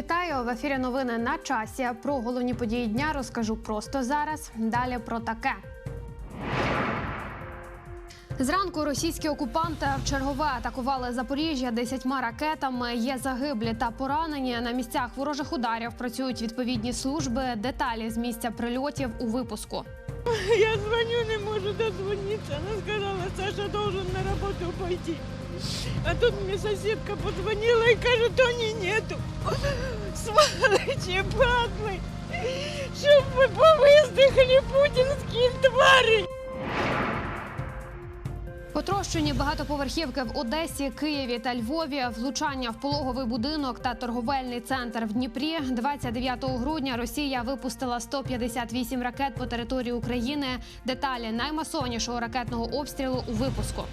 Вітаю в ефірі. Новини на часі. Про головні події дня розкажу просто зараз. Далі про таке. Зранку російські окупанти вчергове атакували Запоріжжя десятьма ракетами. Є загиблі та поранені. На місцях ворожих ударів працюють відповідні служби. Деталі з місця прильотів у випуску. Я звоню, не могу дозвониться. Она сказала, Саша должен на работу пойти. А тут мне соседка позвонила и кажет, Тони нету. Сволочи, падлы. Чтоб вы повыздыхали, путинские твари. Потрощені багатоповерхівки в Одесі, Києві та Львові, влучання в пологовий будинок та торговельний центр в Дніпрі. 29 грудня Росія випустила 158 ракет по території України. Деталі наймасовнішого ракетного обстрілу у випуску.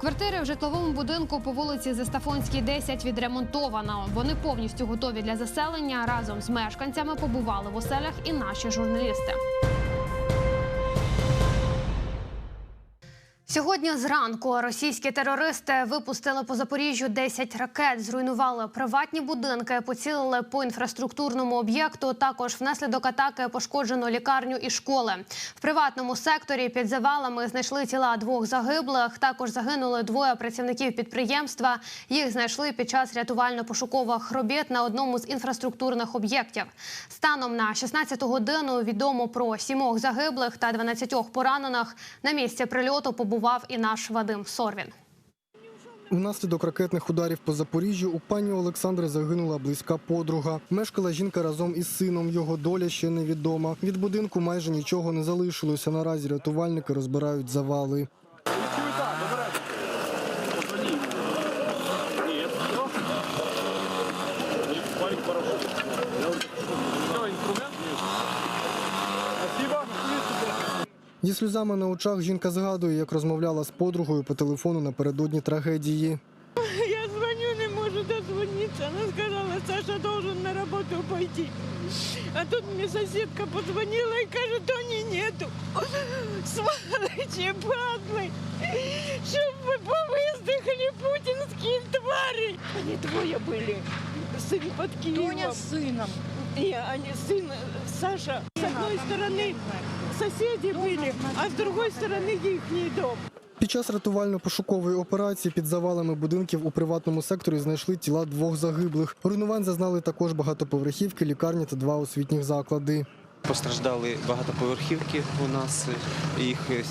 Квартири в житловому будинку по вулиці Застафонській, 10 відремонтовано. Вони повністю готові для заселення. Разом з мешканцями побували в оселях і наші журналісти. Сьогодні зранку російські терористи випустили по Запоріжжю 10 ракет, зруйнували приватні будинки, поцілили по інфраструктурному об'єкту. Також внаслідок атаки пошкоджено лікарню і школи. В приватному секторі під завалами знайшли тіла двох загиблих. Також загинули двоє працівників підприємства. Їх знайшли під час рятувально-пошукових робіт на одному з інфраструктурних об'єктів. Станом на 16 годину відомо про сімох загиблих та 12 поранених. На місці прильоту побував і наш Вадим Сорвін. Внаслідок ракетних ударів по Запоріжжю у пані Олександри загинула близька подруга. Мешкала жінка разом із сином. Його доля ще невідома. Від будинку майже нічого не залишилося. Наразі рятувальники розбирають завали. Зі сльозами на очах жінка згадує, як розмовляла з подругою по телефону напередодні трагедії. Я звоню, не могу дозвониться. Она сказала, Саша должен на работу пойти. А тут мне соседка позвонила и кажет, Тони нету. Сволочи, падлы. Чтоб вы повыздыхали, путинские твари. Они двое были. Сын под Киевом. Тоня с сыном. И они сын Саша. С одной стороны соседи были, а с другой стороны их дом. Під час рятувально-пошукової операції під завалами будинків у приватному секторі знайшли тіла двох загиблих. Руйнувань зазнали також багатоповерхівки, лікарні та два освітніх заклади. Постраждали багатоповерхівки у нас. Їх е,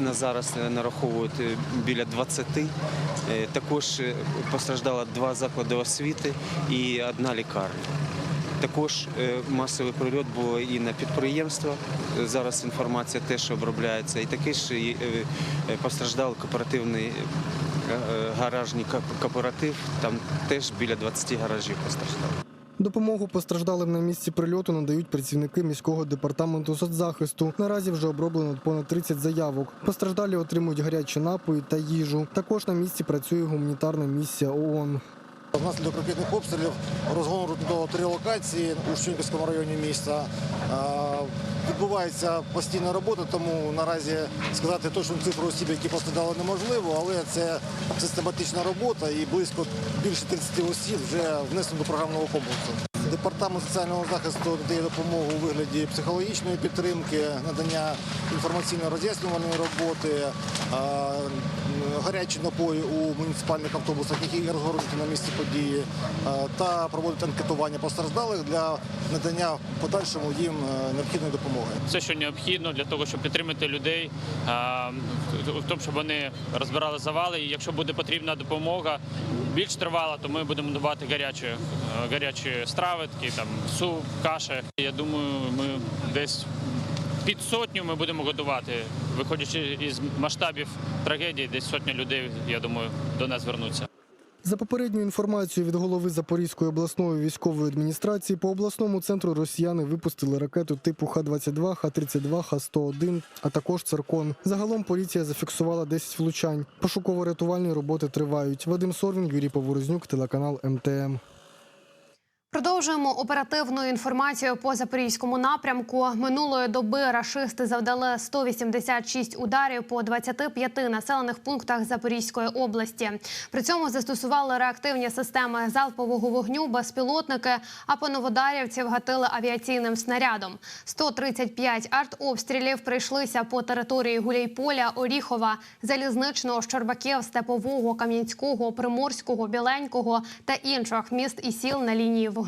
на зараз нараховують е, біля 20. Е, Також е, постраждало два заклади освіти і одна лікарня. Також е, масовий прильот був і на підприємства. Е, Зараз інформація теж обробляється. І такий ж е, постраждав кооперативний гаражний кооператив. Там теж біля 20 гаражів постраждало. Допомогу постраждалим на місці прильоту надають працівники міського департаменту соцзахисту. Наразі вже оброблено понад 30 заявок. Постраждалі отримують гарячі напої та їжу. Також на місці працює гуманітарна місія ООН. Внаслідок ракетних обстрілів розгорнуто три локації у Щунківському районі міста. Відбувається постійна робота, тому наразі сказати точну цифру осіб, які постраждали, неможливо, але це систематична робота і близько більше 30 осіб вже внесено до програмного комплексу. Департамент соціального захисту надає допомогу у вигляді психологічної підтримки, надання інформаційно-роз'яснювальної роботи, гарячі напої у муніципальних автобусах, які розгорнуті на місці події, та проводить анкетування постраждалих для надання подальшому їм е, необхідної допомоги. все, що необхідно для того, щоб підтримати людей в тому, щоб вони розбирали завали. І якщо буде потрібна допомога більш тривала, то ми будемо давати гарячі, е, гарячі страви, такі там суп, каші. Я думаю, ми десь під сотню ми будемо годувати, Виходячи із масштабів трагедії, десь сотня людей, я думаю, до нас вернуться. За попередньою інформацією від голови Запорізької обласної військової адміністрації по обласному центру росіяни випустили ракету типу Х-22, Х-32, Х-101, а також циркон. Загалом поліція зафіксувала 10 влучань. Пошуково-рятувальні роботи тривають. Вадим Сорвін, Юрій Поворознюк, телеканал МТМ. Продовжуємо оперативну інформацію по запорізькому напрямку. Минулої доби рашисти завдали 186 ударів по 25 населених пунктах Запорізької області. При цьому застосували реактивні системи залпового вогню, безпілотники, а по новодарівців гатили авіаційним снарядом. 135 артобстрілів прийшлися по території Гуляйполя, Оріхова, Залізничного, Щербаків, Степового, Кам'янського, Приморського, Біленького та інших міст і сіл на лінії вогню.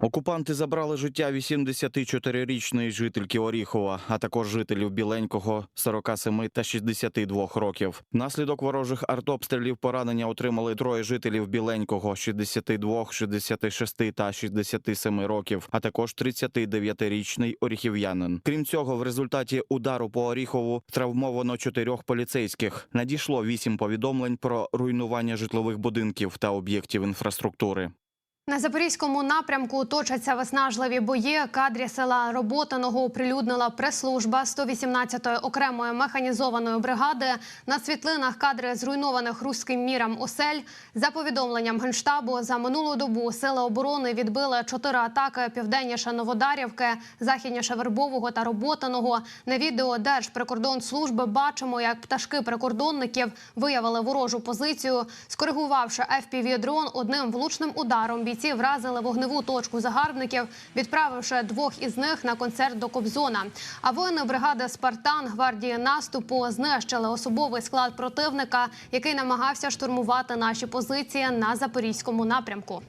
Окупанти забрали життя 84-річної жительки Оріхова, а також жителів Біленького 47 та 62 років. Внаслідок ворожих артобстрілів поранення отримали троє жителів Біленького 62, 66 та 67 років, а також 39-річний оріхів'янин. Крім цього, в результаті удару по Оріхову травмовано чотирьох поліцейських. Надійшло вісім повідомлень про руйнування житлових будинків та об'єктів інфраструктури. На запорізькому напрямку точаться виснажливі бої. Кадрі села Роботиного оприлюднила прес-служба 118-ї окремої механізованої бригади. На світлинах кадри зруйнованих руським міром осель. За повідомленням генштабу, за минулу добу сили оборони відбили чотири атаки південніше Новодарівки, західніше Вербового та Роботиного. На відео Держприкордонслужби бачимо, як пташки прикордонників виявили ворожу позицію. Скоригувавши FPV-дрон одним влучним ударом, бійці вразили вогневу точку загарбників, відправивши двох із них на концерт до Кобзона. А воїни бригади Спартан гвардії наступу знищили особовий склад противника, який намагався штурмувати наші позиції на запорізькому напрямку.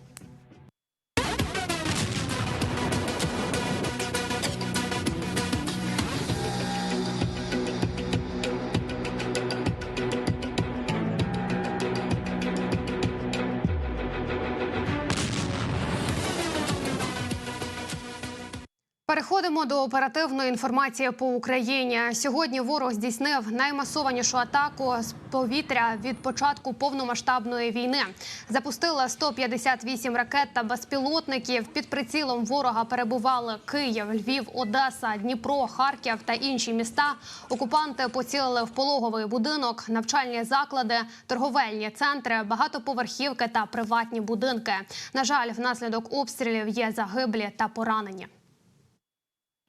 Переходимо до оперативної інформації по Україні. Сьогодні ворог здійснив наймасованішу атаку з повітря від початку повномасштабної війни. Запустили 158 ракет та безпілотників. Під прицілом ворога перебували Київ, Львів, Одеса, Дніпро, Харків та інші міста. Окупанти поцілили в пологовий будинок, навчальні заклади, торговельні центри, багатоповерхівки та приватні будинки. На жаль, внаслідок обстрілів є загиблі та поранені.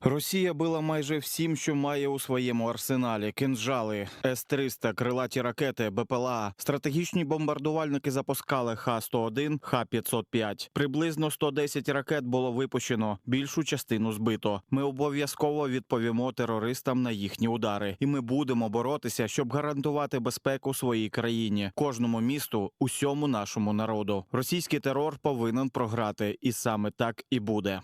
Росія била майже всім, що має у своєму арсеналі: кинжали, С-300, крилаті ракети, БПЛА. Стратегічні бомбардувальники запускали Х-101, Х-505. Приблизно 110 ракет було випущено. Більшу частину збито. Ми обов'язково відповімо терористам на їхні удари, і ми будемо боротися, щоб гарантувати безпеку своїй країні, кожному місту, усьому нашому народу. Російський терор повинен програти, і саме так і буде.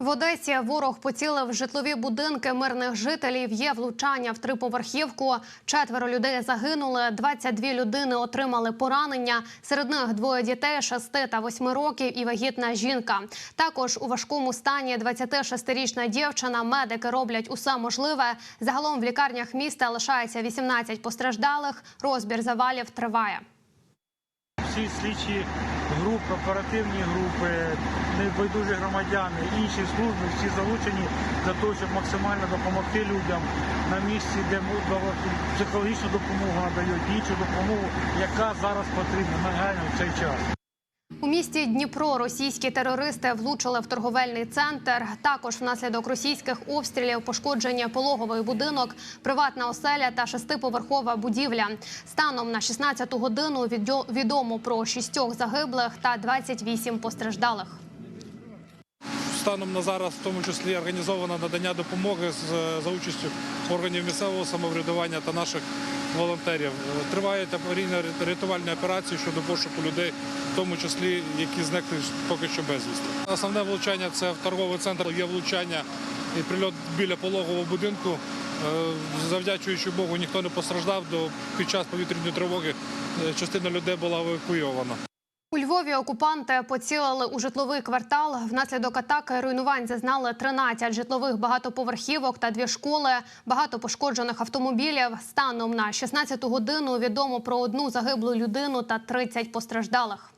В Одесі ворог поцілив житлові будинки мирних жителів. Є влучання в триповерхівку. Четверо людей загинули. 22 людини отримали поранення. Серед них двоє дітей 6 та 8 років і вагітна жінка. Також у важкому стані 26-річна дівчина. Медики роблять усе можливе. Загалом в лікарнях міста лишається 18 постраждалих. Розбір завалів триває. Всі слідчі групи, оперативні групи, небайдужі громадяни, інші служби всі залучені для того, щоб максимально допомогти людям на місці, де психологічну допомогу надають, іншу допомогу, яка зараз потрібна нагально в цей час. У місті Дніпро російські терористи влучили в торговельний центр. Також внаслідок російських обстрілів пошкодження пологовий будинок, приватна оселя та шестиповерхова будівля. Станом на 16 годину відомо про шістьох загиблих та 28 постраждалих. Станом на зараз, в тому числі, організовано надання допомоги за участю органів місцевого самоврядування та наших волонтерів. триває Тривають аварійно-рятувальні операції щодо пошуку людей, в тому числі, які зникли поки що безвісти. Основне влучання це в торговий центр. Є влучання і прильот біля пологового будинку. Е, Завдячуючи Богу, ніхто не постраждав. До під час повітряної тривоги е, частина людей була евакуйована. У Львові окупанти поцілили у житловий квартал. Внаслідок атаки руйнувань зазнали 13 житлових багатоповерхівок та дві школи. Багато пошкоджених автомобілів. Станом на 16-ту годину відомо про одну загиблу людину та 30 постраждалих.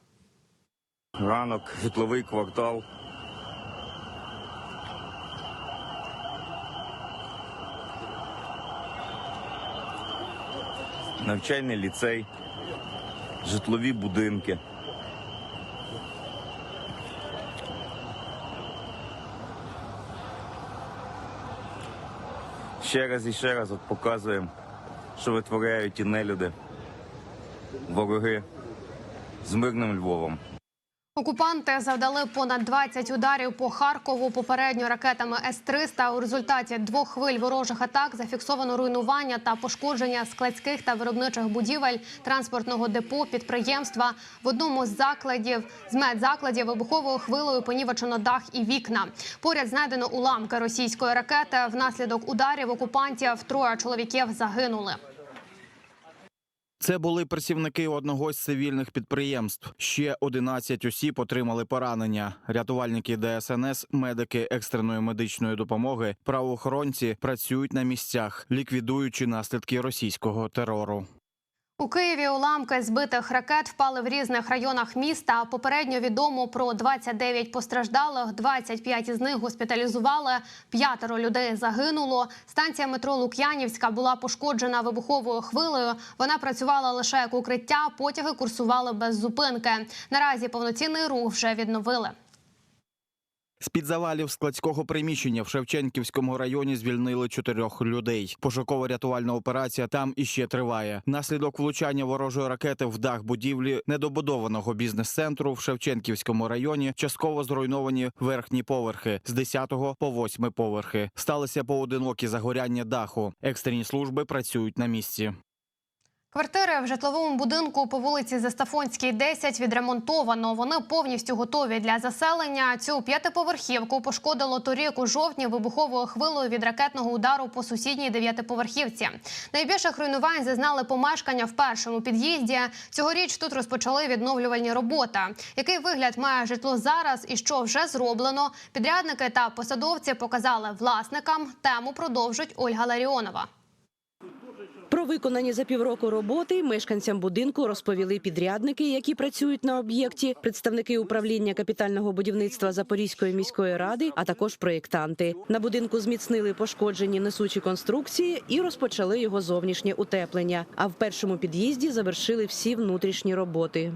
Ранок, житловий квартал. Навчальний ліцей, житлові будинки. Ще раз і ще раз от показуємо, що витворяють ті нелюди, вороги з мирним Львовом. Окупанти завдали понад 20 ударів по Харкову попередньо ракетами С-300. У результаті двох хвиль ворожих атак зафіксовано руйнування та пошкодження складських та виробничих будівель, транспортного депо, підприємства. В одному з закладів з медзакладів вибуховою хвилею понівечено дах і вікна. Поряд знайдено уламки російської ракети. Внаслідок ударів окупантів троє чоловіків загинули. Це були працівники одного з цивільних підприємств. Ще 11 осіб отримали поранення. Рятувальники ДСНС, медики екстреної медичної допомоги, правоохоронці працюють на місцях, ліквідуючи наслідки російського терору. У Києві уламки збитих ракет впали в різних районах міста. Попередньо відомо про 29 постраждалих, 25 із них госпіталізували, п'ятеро людей загинуло. Станція метро Лук'янівська була пошкоджена вибуховою хвилею. Вона працювала лише як укриття, потяги курсували без зупинки. Наразі повноцінний рух вже відновили. З під завалів складського приміщення в Шевченківському районі звільнили чотирьох людей. Пошуково-рятувальна операція там іще триває. Наслідок влучання ворожої ракети в дах будівлі недобудованого бізнес-центру в Шевченківському районі частково зруйновані верхні поверхи з 10 по 8 поверхи. Сталися поодинокі загоряння даху. Екстрені служби працюють на місці. Квартири в житловому будинку по вулиці Застафонській, 10 відремонтовано. Вони повністю готові для заселення. Цю п'ятиповерхівку пошкодило торік у жовтні вибуховою хвилою від ракетного удару по сусідній дев'ятиповерхівці. Найбільших руйнувань зазнали помешкання в першому під'їзді. Цьогоріч тут розпочали відновлювальні роботи. Який вигляд має житло зараз і що вже зроблено? Підрядники та посадовці показали власникам. Тему продовжить Ольга Ларіонова. Про виконані за півроку роботи мешканцям будинку розповіли підрядники, які працюють на об'єкті, представники управління капітального будівництва Запорізької міської ради, а також проєктанти. На будинку зміцнили пошкоджені несучі конструкції і розпочали його зовнішнє утеплення. А в першому під'їзді завершили всі внутрішні роботи.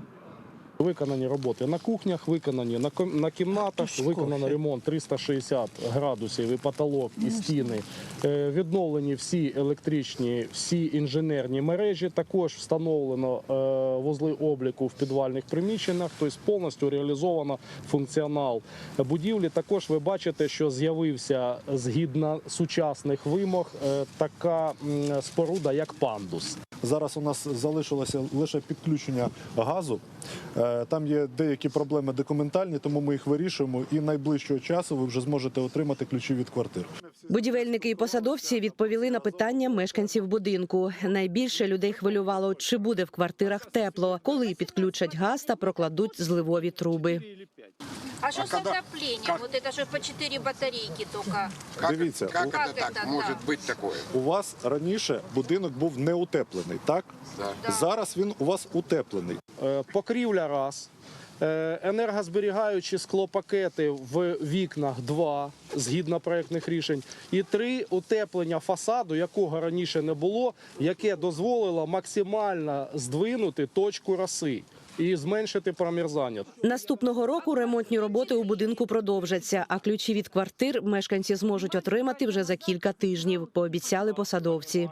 Виконані роботи на кухнях, виконані на, на кімнатах, виконано ремонт 360 градусів і потолок, і стіни. Е, Відновлені всі електричні, всі інженерні мережі. Також встановлено е, вузли обліку в підвальних приміщеннях, тобто повністю реалізовано функціонал будівлі. Також ви бачите, що з'явився згідно сучасних вимог е, така споруда, як пандус. Зараз у нас залишилося лише підключення газу. Е, Там є деякі проблеми документальні, тому ми їх вирішуємо. І найближчого часу ви вже зможете отримати ключі від квартир. Будівельники і посадовці відповіли на питання мешканців будинку. Найбільше людей хвилювало, чи буде в квартирах тепло, коли підключать газ та прокладуть зливові труби. А что с отоплением? Вот это же по 4 батарейки только. Дивіться, Как у, это так? быть такое? у вас раніше будинок був не утеплений, так? Зараз він у вас утеплений. Е, покрівля раз. Е, Енергозберігаючі склопакети в вікнах два згідно проєктних рішень, і три утеплення фасаду, якого раніше не було, яке дозволило максимально здвинути точку роси і зменшити промерзання. Наступного року ремонтні роботи у будинку продовжаться, а ключі від квартир мешканці зможуть отримати вже за кілька тижнів. Пообіцяли посадовці.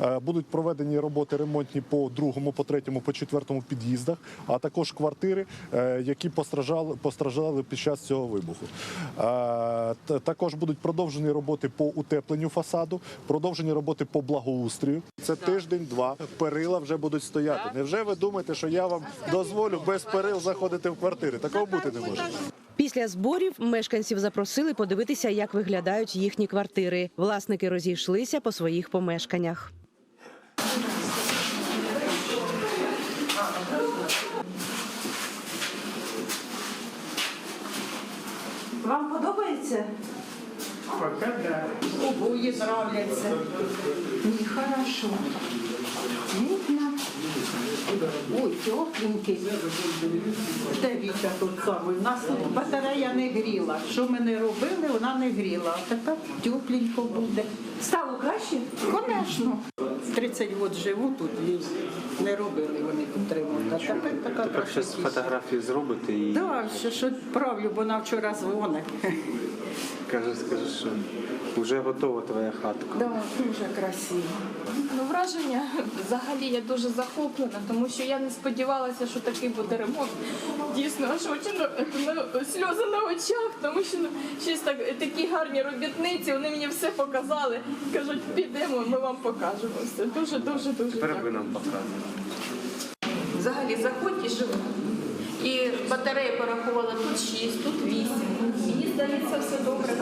Е, Будуть проведені роботи ремонтні по другому, по третьому, по четвертому під'їздах, а також квартири, е, які постраждали, постраждали під час цього вибуху. Е, Також будуть продовжені роботи по утепленню фасаду, продовжені роботи по благоустрію. Це тиждень-два. Перила вже будуть стояти. Невже ви думаєте, що я вам дозволю без перил заходити в квартири? Такого бути не може. Після зборів мешканців запросили подивитися, як виглядають їхні квартири. Власники розійшлися по своїх помешканнях. Вам подобається? Пока да. Обоє нравляться. Мені хорошо. Ой, тепленький. Дивіться тут саме. У нас тут батарея не гріла. Що ми не робили, вона не гріла. А тепер тепленько буде. Стало краще? Звісно. 30 років живу тут і не робили вони тут ремонт. А тепер така Тепер щось красотість. фотографії зробите і Так, що, що правлю, бо вона вчора дзвонить. каже, скаже, що вже готова твоя хатка. Да, дуже красиво. Ну, враження взагалі я дуже захоплена, тому що я не сподівалася, що такий буде ремонт. Дійсно, аж очі на- на- сльози на очах, тому що ну, щось так такі гарні робітниці, вони мені все показали. Кажуть, підемо, ми вам покажемо все. Дуже, дуже, дуже Тепер ви нам показуєте. Взагалі заходь і живи. І батареї порахувала тут 6, тут 8. Мені здається, все добре.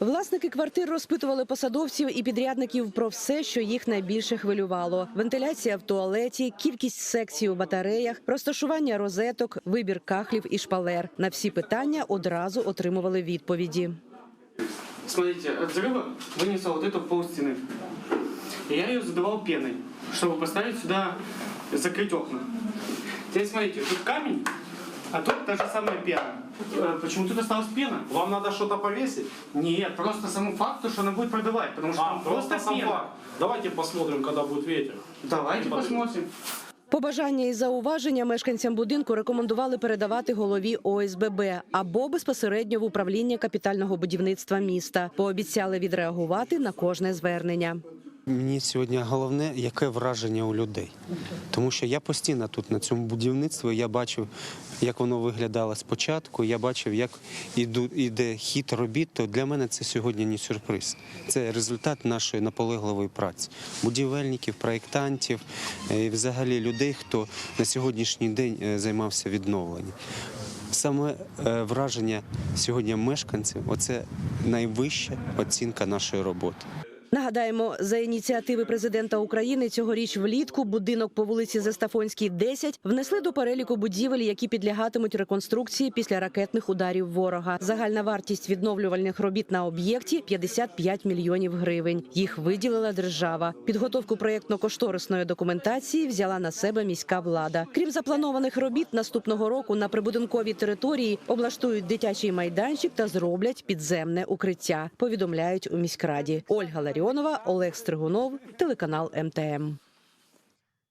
Власники квартир розпитували посадовців і підрядників про все, що їх найбільше хвилювало: вентиляція в туалеті, кількість секцій у батареях, розташування розеток, вибір кахлів і шпалер. На всі питання одразу отримували відповіді. Смотрите, от взрыва вынесла вот эту пол стены. И я ее задавал пеной, чтобы поставить сюда, закрыть окна. Теперь смотрите, тут камень, а тут та же самая пена. Э, Почему тут осталась пена? Вам надо что-то повесить? Нет, просто саму факту, что она будет продавать, потому что А, там просто, просто пена. факт. Давайте посмотрим, когда будет ветер. Давайте посмотрим. Побажання і зауваження мешканцям будинку рекомендували передавати голові ОСББ або безпосередньо в управління капітального будівництва міста. Пообіцяли відреагувати на кожне звернення. Мені сьогодні головне, яке враження у людей. Тому що я постійно тут на цьому будівництві, я бачив, як воно виглядало спочатку, я бачив, як іде хід робіт, то для мене це сьогодні не сюрприз. Це результат нашої наполегливої праці. Будівельників, проєктантів, е, і взагалі людей, хто на сьогоднішній день е, займався відновленням. Саме е, враження сьогодні мешканців оце найвища оцінка нашої роботи. Нагадаємо, за ініціативи президента України цьогоріч влітку будинок по вулиці Застафонській, 10 внесли до переліку будівель, які підлягатимуть реконструкції після ракетних ударів ворога. Загальна вартість відновлювальних робіт на об'єкті 55 мільйонів гривень. Їх виділила держава. Підготовку проєктно-кошторисної документації взяла на себе міська влада. Крім запланованих робіт, наступного року на прибудинковій території облаштують дитячий майданчик та зроблять підземне укриття. Повідомляють у міськраді. Ольга Ларіонова, Олег Стригунов, телеканал МТМ.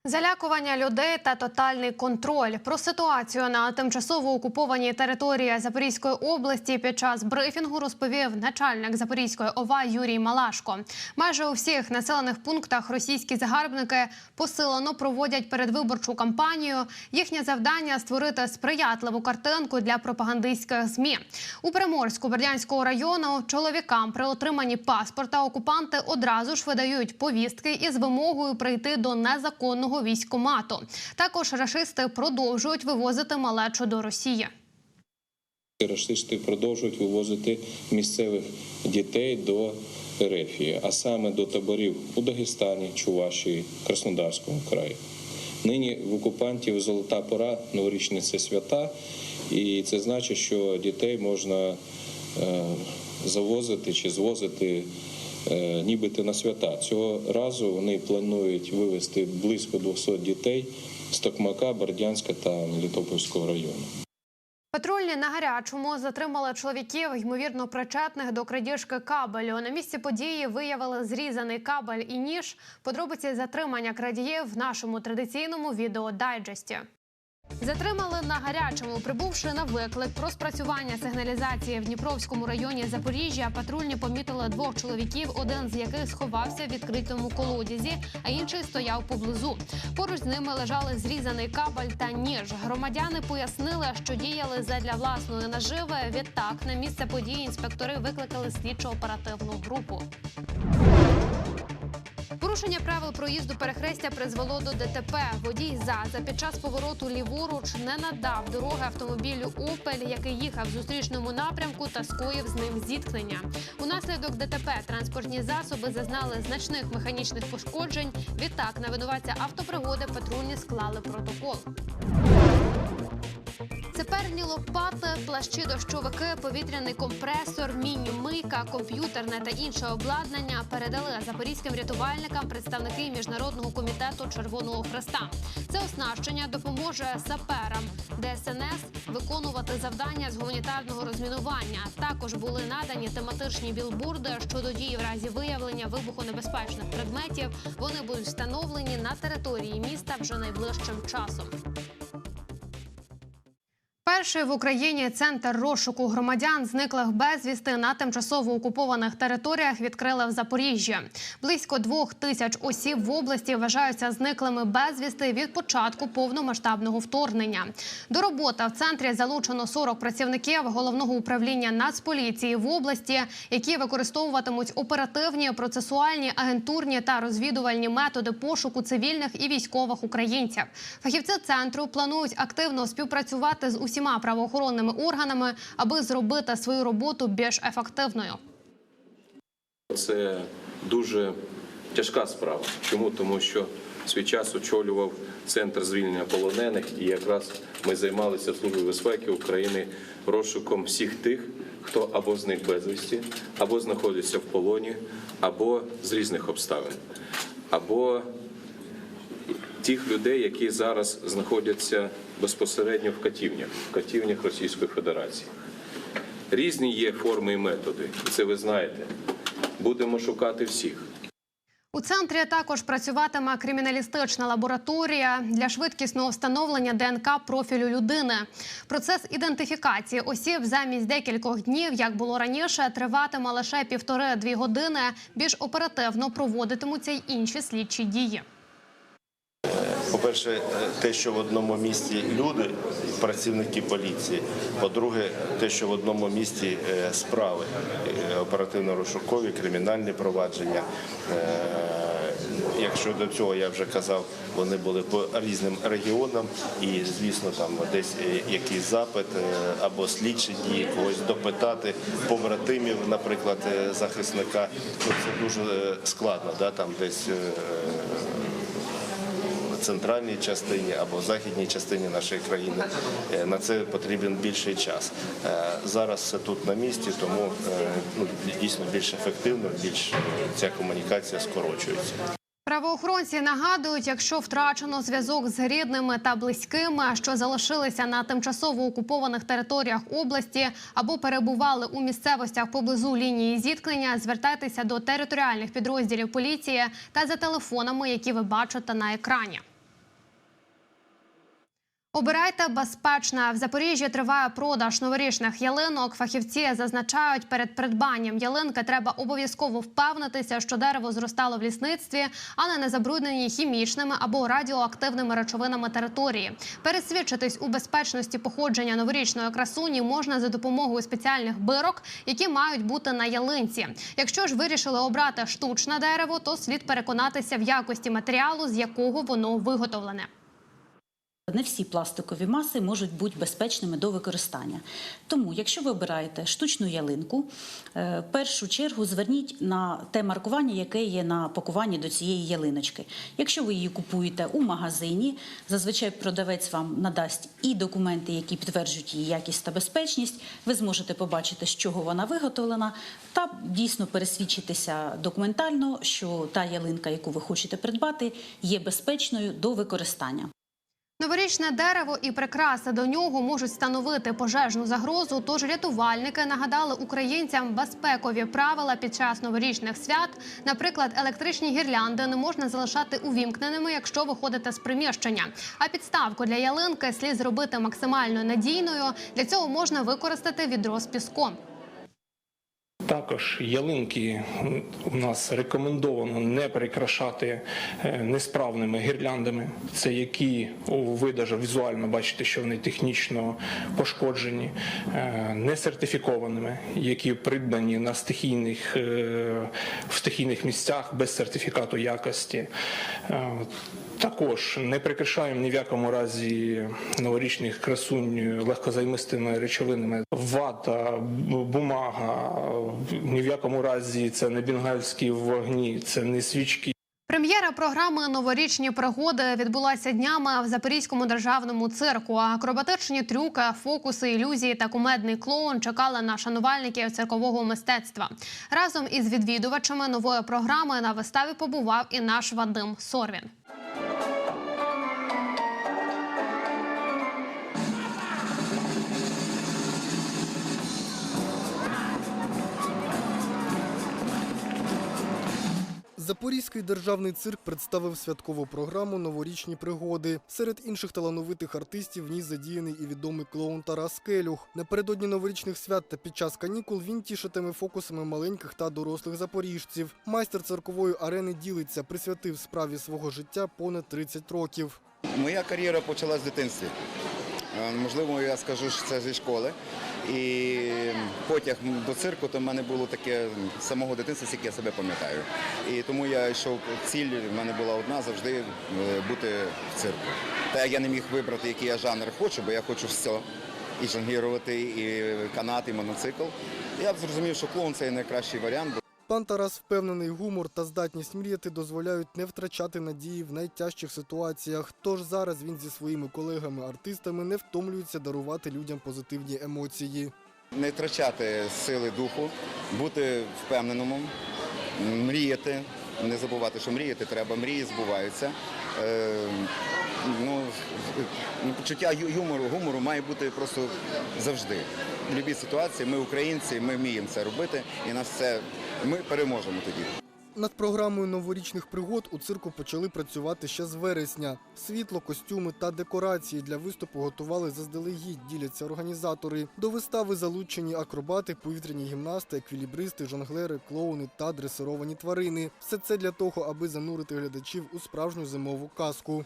Залякування людей та тотальний контроль про ситуацію на тимчасово окупованій території Запорізької області під час брифінгу розповів начальник Запорізької ОВА Юрій Малашко. Майже у всіх населених пунктах російські загарбники посилено проводять передвиборчу кампанію. Їхнє завдання створити сприятливу картинку для пропагандистських змі. У Приморську Бердянського району чоловікам при отриманні паспорта окупанти одразу ж видають повістки із вимогою прийти до незаконного військомату. Також рашисти продовжують вивозити малечу до Росії. Рашисти продовжують вивозити місцевих дітей до Ерефії, а саме до таборів у Дагестані, Чувашії, Краснодарському краї. Нині в окупантів золота пора, новорічні це свята, і це значить, що дітей можна е, завозити чи звозити нібито на свята. Цього разу вони планують вивезти близько 200 дітей з Токмака, Бердянська та Мелітопольського району. Патрульні на гарячому затримали чоловіків, ймовірно причетних до крадіжки кабелю. На місці події виявили зрізаний кабель і ніж. Подробиці затримання крадіїв в нашому традиційному відеодайджесті. Затримали на гарячому, прибувши на виклик про спрацювання сигналізації в Дніпровському районі Запоріжжя. Патрульні помітили двох чоловіків, один з яких сховався в відкритому колодязі, а інший стояв поблизу. Поруч з ними лежали зрізаний кабель та ніж. Громадяни пояснили, що діяли задля власної наживи. Відтак на місце події інспектори викликали слідчо-оперативну групу. Порушення правил проїзду перехрестя призвело до ДТП. Водій ЗАЗа під час повороту ліворуч не надав дороги автомобілю Опель, який їхав в зустрічному напрямку та скоїв з ним зіткнення. Унаслідок ДТП транспортні засоби зазнали значних механічних пошкоджень. Відтак на винуватця автопригоди патрульні склали протокол. Цеперні лопати, плащі дощовики, повітряний компресор, міні-мийка, комп'ютерне та інше обладнання передали запорізьким рятувальникам представники міжнародного комітету Червоного Хреста. Це оснащення допоможе саперам ДСНС виконувати завдання з гуманітарного розмінування. Також були надані тематичні білборди щодо дій в разі виявлення вибухонебезпечних предметів. Вони будуть встановлені на території міста вже найближчим часом. Перший в Україні центр розшуку громадян зниклих безвісти на тимчасово окупованих територіях відкрили в Запоріжжі. Близько двох тисяч осіб в області вважаються зниклими безвісти від початку повномасштабного вторгнення. До роботи в центрі залучено 40 працівників головного управління Нацполіції в області, які використовуватимуть оперативні, процесуальні, агентурні та розвідувальні методи пошуку цивільних і військових українців. Фахівці центру планують активно співпрацювати з усіма правоохоронними органами, аби зробити свою роботу більш ефективною. Це дуже тяжка справа. Чому? Тому що свій час очолював центр звільнення полонених, і якраз ми займалися в Службі безпеки України розшуком всіх тих, хто або зник безвісті, або знаходиться в полоні, або з різних обставин, або тих людей, які зараз знаходяться безпосередньо в катівнях, в катівнях Російської Федерації. Різні є форми і методи, це ви знаєте. Будемо шукати всіх. У центрі також працюватиме криміналістична лабораторія для швидкісного встановлення ДНК профілю людини. Процес ідентифікації осіб замість декількох днів, як було раніше, триватиме лише півтори-дві години. Більш оперативно проводитимуться й інші слідчі дії. По-перше, те, що в одному місті люди, працівники поліції. По-друге, те, що в одному місті е, справи, е, оперативно-розшукові, кримінальні провадження. Е, Якщо до цього я вже казав, вони були по різним регіонам, і звісно, там десь е, якийсь запит е, або слідчі дії, когось допитати побратимів, наприклад, е, захисника. Ну, це дуже е, складно, да, там десь. Центральній частині або західній частині нашої країни. Е, На це потрібен більший час. Е, Зараз все тут на місці, тому е, ну, дійсно більш ефективно, більш ця комунікація скорочується. Правоохоронці нагадують, якщо втрачено зв'язок з рідними та близькими, що залишилися на тимчасово окупованих територіях області або перебували у місцевостях поблизу лінії зіткнення, звертайтеся до територіальних підрозділів поліції та за телефонами, які ви бачите на екрані. Обирайте безпечне. В Запоріжжі триває продаж новорічних ялинок. Фахівці зазначають, перед придбанням ялинки треба обов'язково впевнитися, що дерево зростало в лісництві, а не на забрудненій хімічними або радіоактивними речовинами території. Пересвідчитись у безпечності походження новорічної красуні можна за допомогою спеціальних бирок, які мають бути на ялинці. Якщо ж вирішили обрати штучне дерево, то слід переконатися в якості матеріалу, з якого воно виготовлене. Не всі пластикові маси можуть бути безпечними до використання. Тому, якщо ви обираєте штучну ялинку, е, в першу чергу зверніть на те маркування, яке є на пакуванні до цієї ялиночки. Якщо ви її купуєте у магазині, зазвичай продавець вам надасть і документи, які підтверджують її якість та безпечність. Ви зможете побачити, з чого вона виготовлена, та дійсно пересвідчитися документально, що та ялинка, яку ви хочете придбати, є безпечною до використання. Новорічне дерево і прикраси до нього можуть становити пожежну загрозу. Тож рятувальники нагадали українцям безпекові правила під час новорічних свят. Наприклад, електричні гірлянди не можна залишати увімкненими, якщо виходите з приміщення. А підставку для ялинки слід зробити максимально надійною. Для цього можна використати відро з піском. Також ялинки у нас рекомендовано не прикрашати е, несправними гірляндами. Це які ви даже візуально бачите, що вони технічно пошкоджені, е, не сертифікованими, які придбані на стихійних е, в стихійних місцях без сертифікату якості. Також не прикрашаємо ні в якому разі новорічних красунь легкозаймистими речовинами. Вата, бумага, ні в якому разі це не бенгальські вогні, це не свічки. Прем'єра програми Новорічні пригоди відбулася днями в Запорізькому державному цирку. Акробатичні трюки, фокуси, ілюзії та кумедний клоун чекали на шанувальників циркового мистецтва. Разом із відвідувачами нової програми на виставі побував і наш Вадим Сорвін. Запорізький державний цирк представив святкову програму Новорічні пригоди. Серед інших талановитих артистів в ній задіяний і відомий клоун Тарас Келюх. Напередодні новорічних свят та під час канікул він тішитиме фокусами маленьких та дорослих запоріжців. Майстер циркової арени ділиться, присвятив справі свого життя понад 30 років. Моя кар'єра почалась в дитинстві. Е, Можливо, я скажу, що це зі школи. І потяг до цирку то в мене було таке самого дитинства, скільки я себе пам'ятаю. І тому я йшов ціль, в мене була одна завжди е, бути в цирку. Та я не міг вибрати, який я жанр хочу, бо я хочу все. І жонглірувати, і канат, і моноцикл. Я зрозумів, що клоун це найкращий варіант. Пан Тарас впевнений, гумор та здатність мріяти дозволяють не втрачати надії в найтяжчих ситуаціях. Тож зараз він зі своїми колегами-артистами не втомлюється дарувати людям позитивні емоції. не втрачати сили духу, бути впевненим, мріяти. Не забувати, що мріяти треба, мрії збуваються. Е, ну, ну, почуття юмору, гумору має бути просто завжди. В будь-якій ситуації ми українці, ми вміємо це робити, і нас це ми переможемо тоді. Над програмою новорічних пригод у цирку почали працювати ще з вересня. Світло, костюми та декорації для виступу готували заздалегідь, діляться організатори. До вистави залучені акробати, повітряні гімнасти, еквілібристи, жонглери, клоуни та дресировані тварини. Все це для того, аби занурити глядачів у справжню зимову казку.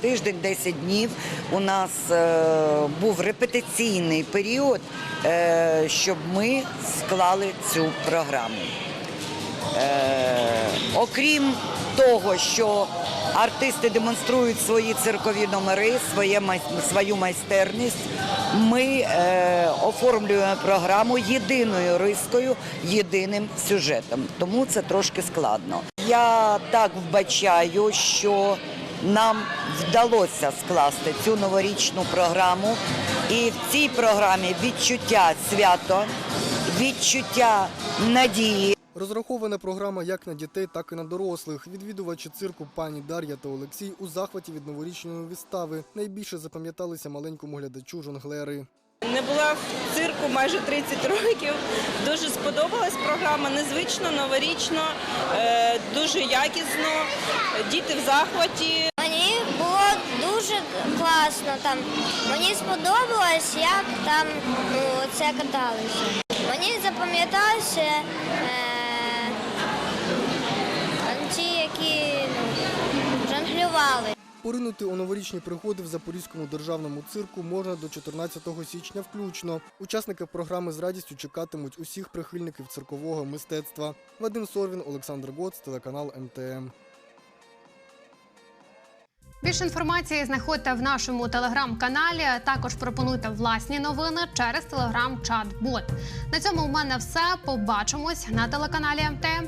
Тиждень 10 днів у нас е, був репетиційний період, е, щоб ми склали цю програму. Е, окрім того, що артисти демонструють свої циркові номери, своє, свою майстерність, ми оформлюємо програму єдиною рискою, єдиним сюжетом. Тому це трошки складно. Я так вбачаю, що нам вдалося скласти цю новорічну програму. І в цій програмі відчуття свято, відчуття надії. Розрахована програма як на дітей, так і на дорослих. Відвідувачі цирку пані Дар'я та Олексій у захваті від новорічної вистави. Найбільше запам'яталися маленькому глядачу жонглери. Не була в цирку майже 30 років. Дуже сподобалась програма, незвично, новорічно, е, дуже якісно. Діти в захваті. Класно там. Мені сподобалось, як там ну, це каталося. Мені запам'ятався е, ті, які ну, жонглювали. Поринути у новорічні пригоди в Запорізькому державному цирку можна до 14 січня включно. Учасники програми з радістю чекатимуть усіх прихильників циркового мистецтва. Вадим Сорвін, Олександр Гоц, телеканал МТМ. Більше інформації знаходьте в нашому телеграм-каналі. Також пропонуйте власні новини через телеграм-чат-бот. На цьому в мене все. Побачимось на телеканалі МТМ.